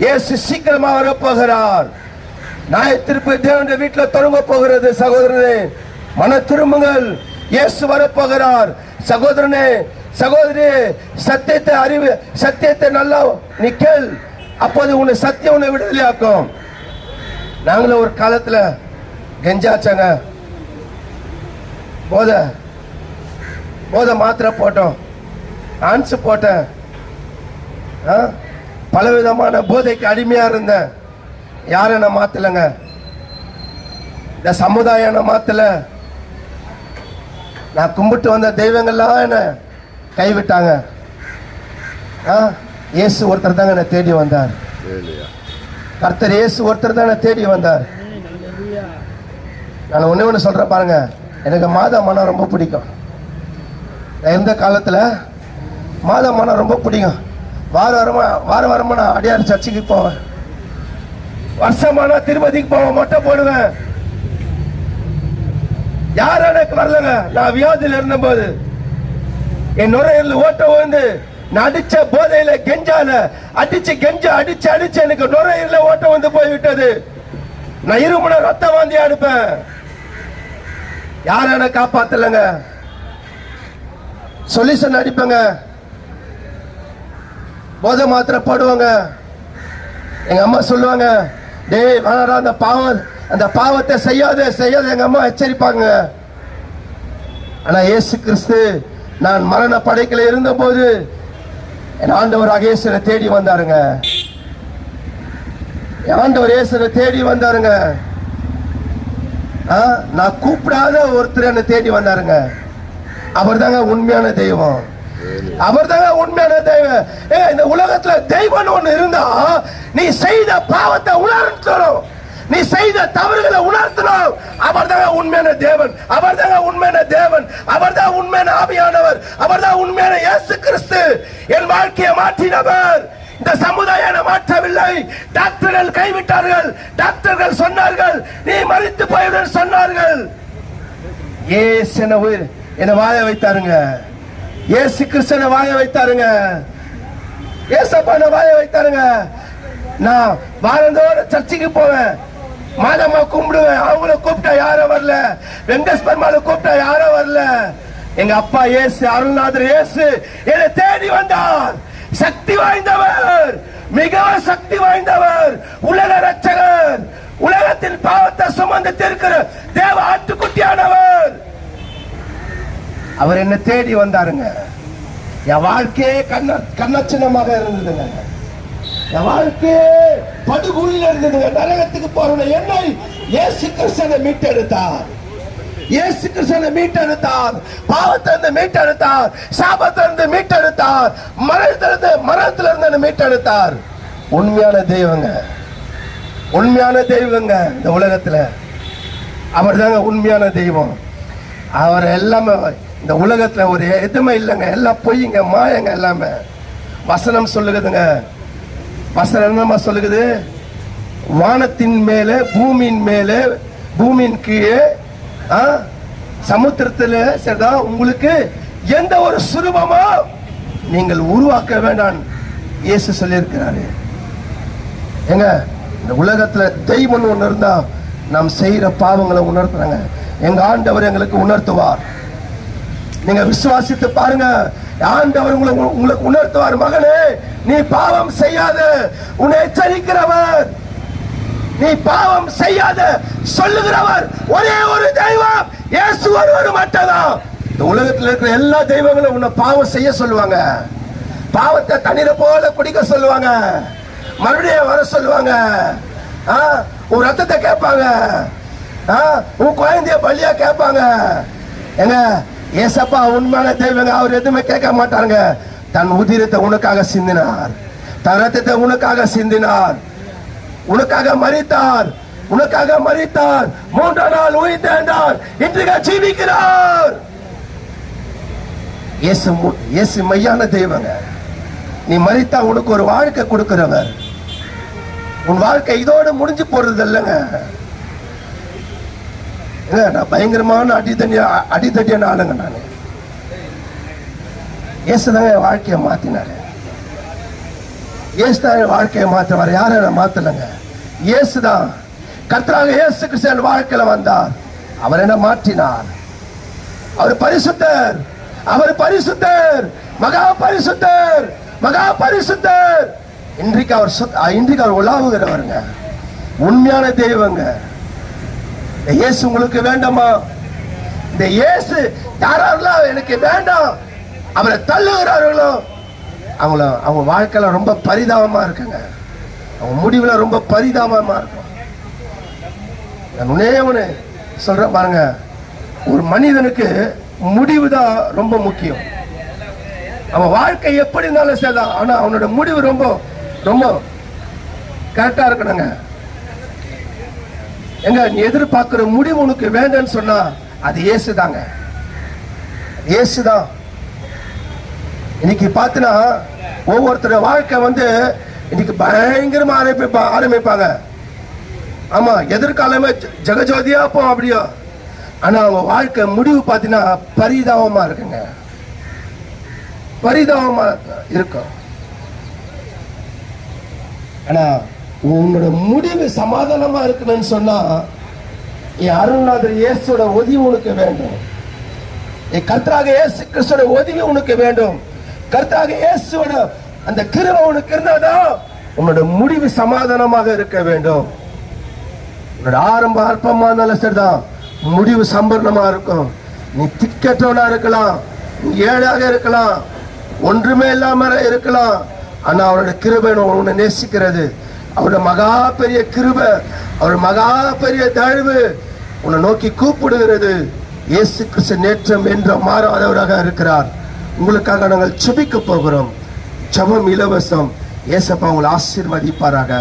இயேசு சீக்கிரமா வரப்போகிறார். நாய திருப்பி தேவனுடைய வீட்டில் தொடங்க போகிறது. சகோதரனே மன திரும்புங்கள். இயேசு வரப்போகிறார். சகோதரனே சகோதரி சத்தியத்தை அறிவு சத்தியத்தை நல்லா நீ கேள் அப்போது உன்னை சத்தியம் உன்னை விடுதலையாக்கும். நாங்களும் ஒரு காலத்தில் கெஞ்சாச்சாங்க. போத போத மாத்திரை போட்டோம். ஆன்சு போட்டேன். ஆ? பலவிதமான போதைக்கு அடிமையா இருந்தேன் யாரும் என்ன மாத்தலைங்க? இந்த சமுதாயம் என்ன மாத்தல. நான் கும்பிட்டு வந்த தெய்வங்கள்லாம் என்ன கைவிட்டாங்க. ஆ? இயேசு ஒருத்தர் தாங்க என்னை தேடி வந்தார். கர்த்தர் இயேசு ஒருத்தர் தான் என்னை தேடி வந்தார். நான் ஒண்ணே ஒன்று சொல்றேன் பாருங்க. எனக்கு மாதா மனம் ரொம்ப பிடிக்கும். நான் எந்த காலத்துல மாதா மனம் ரொம்ப பிடிக்கும். வார வாரமா வார வாரமா நான் அடியார் சர்ச்சுக்கு போவேன். வருஷமானா திருப்பதிக்கு போவேன் மொட்டை போடுவேன். யாரும் எனக்கு வரலங்க. நான் வியாதியில இருந்தபோது என் நுரையீரல் ஓட்ட வந்து நான் அடிச்ச போதையில கெஞ்சால அடிச்சு கெஞ்ச அடிச்சு அடிச்சு எனக்கு நுரையீரல ஓட்ட வந்து போய்விட்டது. நான் இருமுனை ரத்த வாந்தி அனுப்பேன் யாரும் என்ன காப்பாத்தலங்க. சொல்யூஷன் அடிப்பேங்க. போதை மாத்திரை போடுவாங்க எங்க அம்மா சொல்லுவாங்க டேய் வேணாடா அந்த பாவம் அந்த பாவத்தை செய்யாத செய்யாத. எங்க அம்மா எச்சரிப்பாங்க. ஆனா இயேசு கிறிஸ்து நான் மரண படைக்கல இருந்தபோது என் ஆண்டவர் இயேசுவை தேடி வந்தாருங்க. ஆண்டவர் இயேசுவை தேடி வந்தாருங்க. ஆ, நான் கூப்பிடாத ஒருத்தர் என்னை தேடி வந்தாருங்க. அவர் தாங்க உண்மையான தெய்வம். அவர் தாங்க உண்மையான தெய்வம் ஏ இந்த உலகத்துல தெய்வம்னு ஒண்ணு இருந்தா நீ செய்த பாவத்தை உணர்த்தணும் நீ செய்த தவறுகளை உணர்த்தணும் அவர் தாங்க உண்மையான தேவன். அவர் தாங்க உண்மையான தேவன். அவர் தான் உண்மையான ஆவியானவர். அவர் தான் உண்மையான இயேசு கிறிஸ்து. என் வாழ்க்கையை மாற்றினவர். இந்த சமுதாயம் மாற்றவில்லை. டாக்டர்கள் கைவிட்டார்கள். டாக்டர்கள் சொன்னார்கள். நீ மறித்து போய்விடும் சொன்னார்கள். ஏசு என்ன உயிர். என்ன வாழ வைத்தாருங்க. ஏசு கிறிஸ்தனை வாழ வைத்தாருங்க. ஏசப்பான வாய வைத்தாருங்க. நான் வாரந்தோட சர்ச்சுக்கு போவேன். மாதமா கும்பிடுவேன். அவங்கள கூப்பிட்டா யாரும் வரல. வெங்கஸ் பெருமாளை கூப்பிட்டா யாரும் வரல. எங்க அப்பா இயேசு அருள்நாதர் இயேசு என்னை தேடி வந்தார். சக்தி வாய்ந்தவர். மிகவும் சக்தி வாய்ந்தவர். உலக ரட்சகர் உலகத்தின் பாவத்தை சுமந்து திருக்கிற தேவ ஆட்டுக்குட்டி அவர் என்ன தேடி வந்தாருங்க. என் வாழ்க்கையே கண்ண கண்ணச்சின்னமாக இருந்ததுங்க. என் வாழ்க்கையே படுகொலியில் இருந்ததுங்க. நரகத்துக்கு போற என்னை இயேசு கிருஷ்ணனை மீட்டெடுத்தார். இயேசு கிறிஸ்தனை மீட்டெடுத்தார். பாவத்திலிருந்து மீட்டெடுத்தார். சாபத்திலிருந்து மீட்டெடுத்தார். மரணத்திலிருந்து மரணத்திலிருந்து என்னை மீட்டெடுத்தார். உண்மையான தெய்வங்க. உண்மையான தெய்வங்க இந்த உலகத்தில். அவர் தாங்க உண்மையான தெய்வம். அவர் எல்லாமே இந்த உலகத்துல ஒரு எதுவுமே இல்லைங்க. எல்லாம் பொய்ங்க மாயங்க எல்லாமே. வசனம் சொல்லுகுதுங்க. வசனம் என்னமா சொல்லுகுது? வானத்தின் மேலே பூமியின் மேலே பூமியின் கீழே ஆ, சமுத்திரத்துல சரிதா உங்களுக்கு எந்த ஒரு சுரூபமோ நீங்கள் உருவாக்க வேண்டாம். இயேசு சொல்லியிருக்கிறாரு. ஏங்க இந்த உலகத்துல தெய்வம்னு ஒன்று இருந்தால் நாம் செய்யற பாவங்களை உணர்த்துறாங்க. எங்க ஆண்டவர் எங்களுக்கு உணர்த்துவார். நீங்க விசுவாசித்து பாருங்க. ஆண்டவர் உங்களை உங்களுக்கு உணர்த்துவார். மகனே நீ பாவம் செய்யாத. உன்னை எச்சரிக்கிறவர். நீ பாவம் செய்யாத. சொல்லுகிறவர் ஒரே ஒரு தெய்வம். இயேசு ஒருவர் மட்டும்தான். இந்த உலகத்தில் இருக்கிற எல்லா தெய்வங்களும் உன்னை பாவம் செய்ய சொல்லுவாங்க. பாவத்தை தண்ணீரை போல குடிக்க சொல்லுவாங்க. மறுபடியும் வர சொல்லுவாங்க. ஆ, உன் ரத்தத்தை கேட்பாங்க. ஆ, உன் குழந்தைய பள்ளியா கேட்பாங்க. எங்க ஏசப்பா உண்மையான தெய்வங்க அவர் எதுவுமே கேட்க மாட்டாருங்க. தன் உதிரத்தை உனக்காக சிந்தினார். தன் ரத்தத்தை உனக்காக சிந்தினார். உனக்காக மறித்தார் உனக்காக மறித்தார் மூன்றாம் நாள் உயிர்த்தெழுந்தார் இன்றைக்கு ஜீவிக்கிறார். இயேசு மு- இயேசு மையான தெய்வங்க நீ மறித்தா உனக்கு ஒரு வாழ்க்கை கொடுக்கிறவர் உன் வாழ்க்கை இதோடு முடிஞ்சு போறது இல்லைங்க நான் பயங்கரமான அடித்தடி அடித்தடியான ஆளுங்க நான். இயேசுதாங்க என் வாழ்க்கையை மாத்தினாரு. இயேசு தான் என் வாழ்க்கையை மாற்றுவார் யாரும் என்ன மாத்தலைங்க. இயேசு தான் கர்த்தராக இயேசு கிருஷ்ணன் வாழ்க்கையில வந்தார். அவர் என்ன மாற்றினார். அவர் பரிசுத்தர். அவர் பரிசுத்தர். மகா பரிசுத்தர். மகா பரிசுத்தர். இன்றைக்கு அவர் இன்றைக்கு அவர் உலாவுகிறவருங்க. உண்மையான தெய்வங்க இந்த இயேசு உங்களுக்கு வேண்டாமா? இந்த இயேசு யாரெல்லாம் எனக்கு வேண்டாம். அவரை தள்ளுகிறார்களோ? அவங்கள அவங்க வாழ்க்கையில ரொம்ப பரிதாபமா இருக்குங்க. அவங்க முடிவுல ரொம்ப பரிதாபமா இருக்கும். நான் ஒன்னே ஒண்ணு சொல்றேன் பாருங்க. ஒரு மனிதனுக்கு முடிவு தான் ரொம்ப முக்கியம். அவன் வாழ்க்கை எப்படி இருந்தாலும் சரிதான். ஆனா அவனோட முடிவு ரொம்ப ரொம்ப கரெக்டா இருக்கணுங்க. எங்க நீ எதிர்பார்க்கிற முடிவு உனக்கு வேண்டும்னு சொன்னா அது இயேசுதாங்க. இயேசுதான். இன்னைக்கு பார்த்தினா ஒவ்வொருத்தர வாழ்க்கை வந்து இன்னைக்கு பயங்கரமா ஆரம்பிப்பா ஆரம்பிப்பாங்க. ஆமா எதிர்காலமே ஜெகஜோதியா போ அப்படியோ. ஆனா அவங்க வாழ்க்கை முடிவு பார்த்தீங்கன்னா பரிதாபமா இருக்குங்க. பரிதாபமா இருக்கும். ஆனா உன்னோட முடிவு சமாதானமா இருக்கணும்னு சொன்னா என் அருள்நாதர் இயேசுவோட உதவி உனக்கு வேண்டும். என் கர்த்தராக இயேசு கிறிஸ்துவோட உதவி உனக்கு வேண்டும். கர்த்தராக இயேசுவோட அந்த கிருபை உனக்கு இருந்தாதான் உன்னோட முடிவு சமாதானமாக இருக்க வேண்டும். உன்னோட ஆரம்ப அற்பமா இருந்தாலும் சரிதான். முடிவு சம்பரணமா இருக்கும். நீ திக்கற்றவனா இருக்கலாம். நீ இருக்கலாம். ஒன்றுமே இல்லாம இருக்கலாம். ஆனா அவரோட கிருபை உன்னை நேசிக்கிறது. அவரோட மகா பெரிய கிருப அவர் மகா பெரிய தாழ்வு உன்னை நோக்கி கூப்பிடுகிறது. இயேசு கிறிஸ்து நேற்றம் என்ற மாறாதவராக இருக்கிறார். உங்களுக்காக நாங்கள் செபிக்க போகிறோம். சமம் இலவசம். ஏசப்பா உங்களை ஆசீர்வதிப்பாராக.